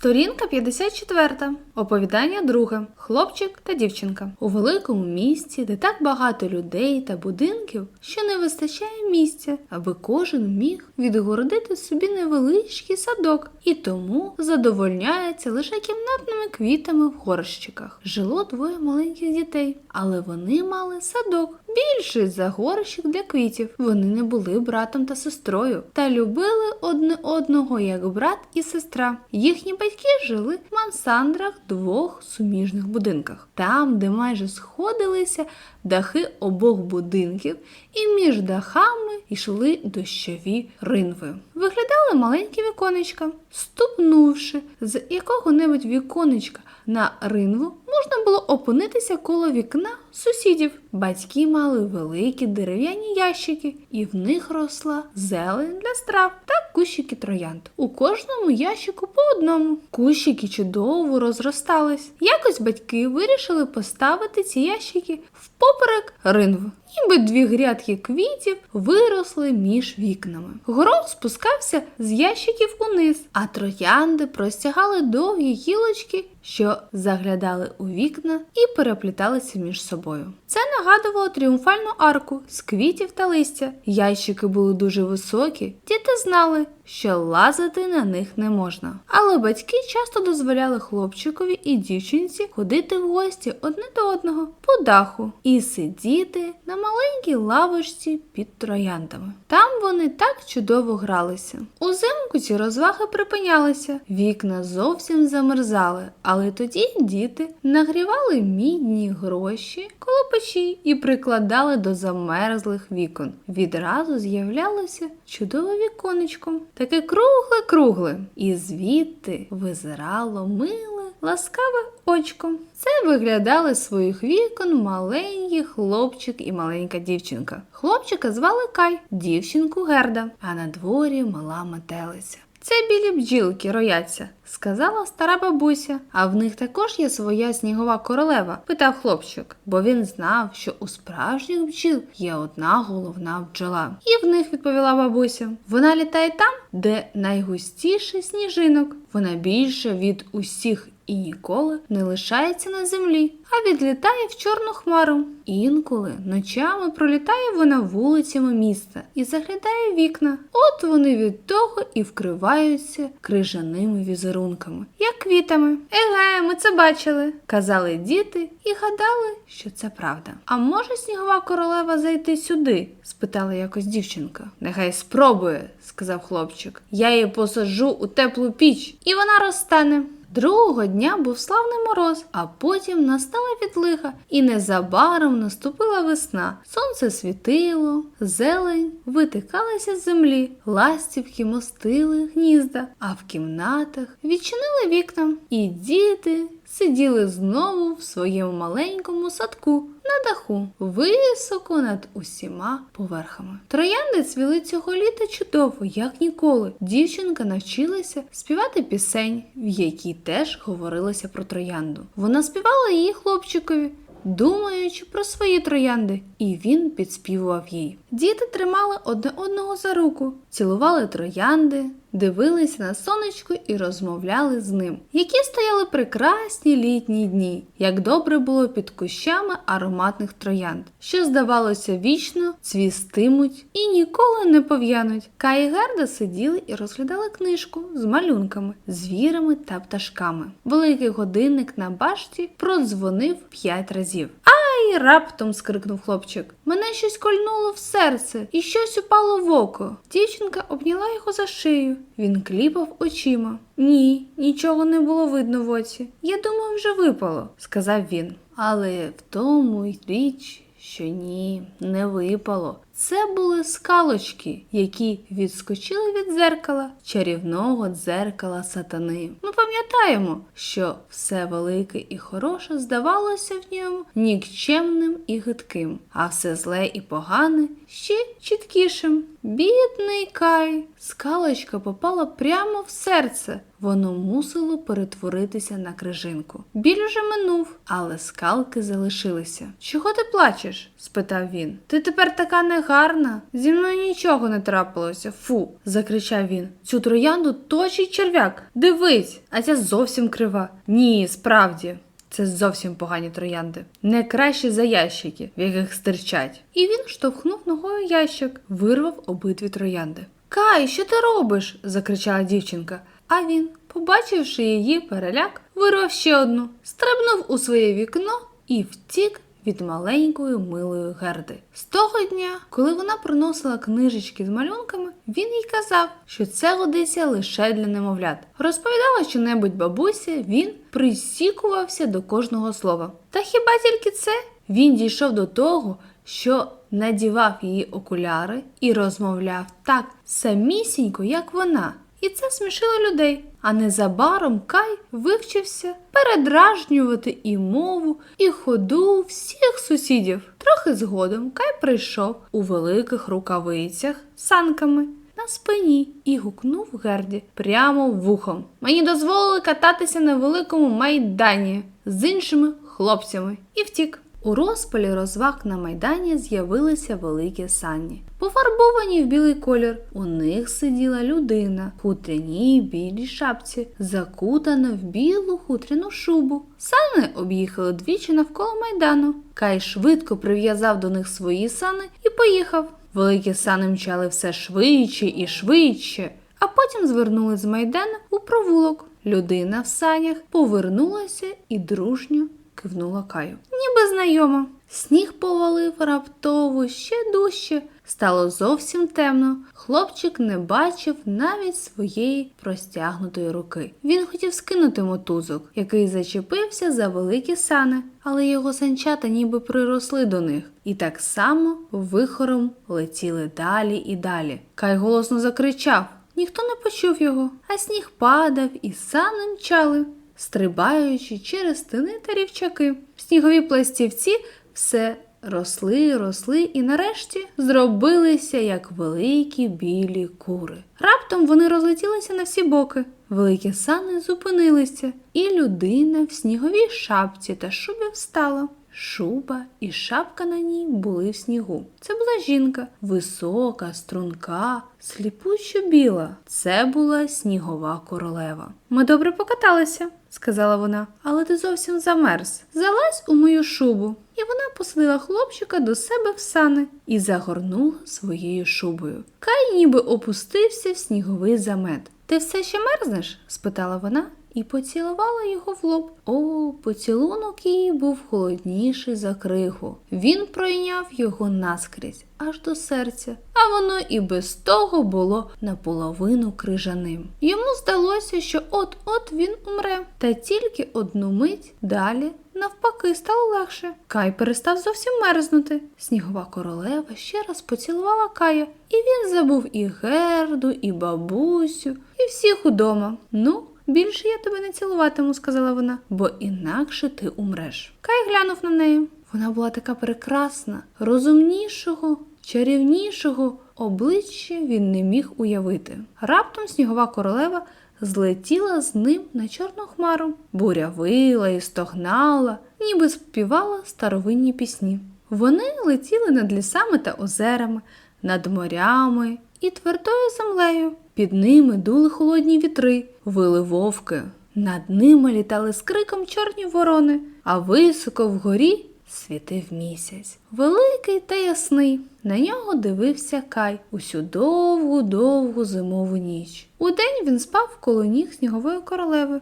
Сторінка 54. Оповідання друге. Хлопчик та дівчинка. У великому місті, де так багато людей та будинків, що не вистачає місця, аби кожен міг відгородити собі невеличкий садок, і тому задовольняється лише кімнатними квітами в горщиках. Жило двоє маленьких дітей, але вони мали садок. Більший за горщик для квітів. Вони не були братом та сестрою та любили одне одного як брат і сестра. Їхні батьки жили в мансандрах двох суміжних будинках, там, де майже сходилися дахи обох будинків, і між дахами йшли дощові ринви. Виглядали маленькі віконечка. Ступнувши з якого-небудь віконечка на ринву, можна було опинитися коло вікна сусідів. Батьки мали великі дерев'яні ящики, і в них росла зелень для страв та кущики троянд. У кожному ящику по одному. Кущики чудово розростались. Якось батьки вирішили поставити ці ящики в поперек ринву. Ніби дві грядки квітів виросли між вікнами. Горох спускався з ящиків униз, а троянди простягали довгі гілочки, що заглядали у вікна і перепліталися між собою. Це нагадувало тріумфальну арку з квітів та листя. Ящики були дуже високі, діти знали, що лазити на них не можна. Але батьки часто дозволяли хлопчикові і дівчинці ходити в гості одне до одного по даху і сидіти на маленькій лавочці під трояндами. Там вони так чудово гралися. Узимку ці розваги припинялися, вікна зовсім замерзали, але тоді діти нагрівали мідні гроші коло печі і прикладали до замерзлих вікон. Відразу з'являлося чудове віконечко, таке кругле-кругле, і звідти визирало миле, ласкаве очко. Це виглядали з своїх вікон маленький хлопчик і маленька дівчинка. Хлопчика звали Кай, дівчинку Герда, а на дворі мала метелиця. Це білі бджілки рояться, сказала стара бабуся. А в них також є своя снігова королева? питав хлопчик, бо він знав, що у справжніх бджіл є одна головна бджола. І в них відповіла бабуся. Вона літає там, де найгустіше сніжинок. Вона більша від усіх і ніколи не лишається на землі, а відлітає в чорну хмару. Інколи ночами пролітає вона вулицями міста і заглядає вікна. От вони від того і вкриваються крижаними візерунками, як квітами. Еге, ми це бачили, казали діти і гадали, що це правда. А може снігова королева зайти сюди? спитала якось дівчинка. Нехай спробує, сказав хлопчик. Я її посаджу у теплу піч, і вона розтане. Другого дня був славний мороз, а потім настала відлига, і незабаром наступила весна. Сонце світило, зелень витикалася з землі, ластівки мостили гнізда, а в кімнатах відчинили вікна, і діти сиділи знову в своєму маленькому садку на даху, високо над усіма поверхами. Троянди цвіли цього літа чудово, як ніколи. Дівчинка навчилася співати пісень, в якій теж говорилося про троянду. Вона співала її хлопчикові. Думаючи про свої троянди, і він підспівував їй. Діти тримали одне одного за руку, цілували троянди, дивилися на сонечко і розмовляли з ним, які стояли прекрасні літні дні, як добре було під кущами ароматних троянд, що, здавалося, вічно цвістимуть і ніколи не пов'януть. Кай і Герда сиділи і розглядали книжку з малюнками, звірами та пташками. Великий годинник на башті продзвонив п'ять разів. Ай! раптом скрикнув хлопчик. Мене щось кольнуло в серце і щось упало в око. Дівчинка обняла його за шию. Він кліпав очима. Ні, нічого не було видно в оці. Я думаю, вже випало, сказав він. Але в тому й річ, що ні, не випало. Це були скалочки, які відскочили від дзеркала, чарівного дзеркала сатани. Ми пам'ятаємо, що все велике і хороше здавалося в ньому нікчемним і гидким, а все зле і погане ще чіткішим. Бідний Кай. Скалочка попала прямо в серце. Воно мусило перетворитися на крижинку. Біль уже минув, але скалки залишилися. Чого ти плачеш? спитав він. Ти тепер така негарна. Зі мною нічого не трапилося. Фу. закричав він. Цю троянду точить черв'як. Дивись, а ця зовсім крива. Ні, справді. Це зовсім погані троянди. Не краще за ящики, в яких стирчать. І він штовхнув ногою ящик, вирвав обидві троянди. Кай, що ти робиш? закричала дівчинка. А він, побачивши її переляк, вирвав ще одну, стрибнув у своє вікно і втік від маленької милої герди. З того дня, коли вона приносила книжечки з малюнками, він їй казав, що це годиться лише для немовлят. Розповідала щонебудь бабуся, він присікувався до кожного слова. Та хіба тільки це? Він дійшов до того, що надівав її окуляри і розмовляв так самісінько, як вона. І це смішило людей. А незабаром Кай вивчився передражнювати і мову, і ходу всіх сусідів. Трохи згодом Кай прийшов у великих рукавицях санками на спині і гукнув Герді прямо вухом. Мені дозволили кататися на великому майдані з іншими хлопцями і втік. У розпалі розваг на майдані з'явилися великі сані. Пофарбовані в білий колір. У них сиділа людина в хутряній білій шапці, закутана в білу хутряну шубу. Сани об'їхали двічі навколо майдану. Кай швидко прив'язав до них свої сани і поїхав. Великі сани мчали все швидше і швидше, а потім звернули з майдану у провулок. Людина в санях повернулася і дружньо кивнула Каю. Ніби знайома. Сніг повалив раптово ще дужче. Стало зовсім темно. Хлопчик не бачив навіть своєї простягнутої руки. Він хотів скинути мотузок, який зачепився за великі сани, але його санчата ніби приросли до них, і так само вихором летіли далі і далі. Кай голосно закричав. Ніхто не почув його, а сніг падав і сани мчали стрибаючи через тини та рівчаки. Снігові пластівці все росли, росли і нарешті зробилися як великі білі кури. Раптом вони розлетілися на всі боки. Великі сани зупинилися, і людина в сніговій шапці та шубі встала. Шуба і шапка на ній були в снігу. Це була жінка, висока, струнка, сліпучо біла. Це була снігова королева. Ми добре покаталися, сказала вона, але ти зовсім замерз. Залазь у мою шубу. І вона посадила хлопчика до себе в сани і загорнула своєю шубою. Кай ніби опустився в сніговий замет. Ти все ще мерзнеш? спитала вона і поцілувала його в лоб. О, поцілунок її був холодніший за криху. Він пройняв його наскрізь, аж до серця, а воно і без того було наполовину крижаним. Йому здалося, що от-от він умре, та тільки одну мить далі. Навпаки, стало легше. Кай перестав зовсім мерзнути. Снігова королева ще раз поцілувала Кая, і він забув і герду, і бабусю, і всіх удома. Ну, Більше я тебе не цілуватиму, сказала вона, бо інакше ти умреш. Кай глянув на неї. Вона була така прекрасна, розумнішого, чарівнішого обличчя він не міг уявити. Раптом снігова королева злетіла з ним на чорну хмару, буря вила і стогнала, ніби співала старовинні пісні. Вони летіли над лісами та озерами, над морями і твердою землею. Під ними дули холодні вітри, вили вовки. Над ними літали з криком чорні ворони, а високо вгорі світив місяць. Великий та ясний. На нього дивився Кай усю довгу, довгу зимову ніч. Удень він спав коло ніг снігової королеви.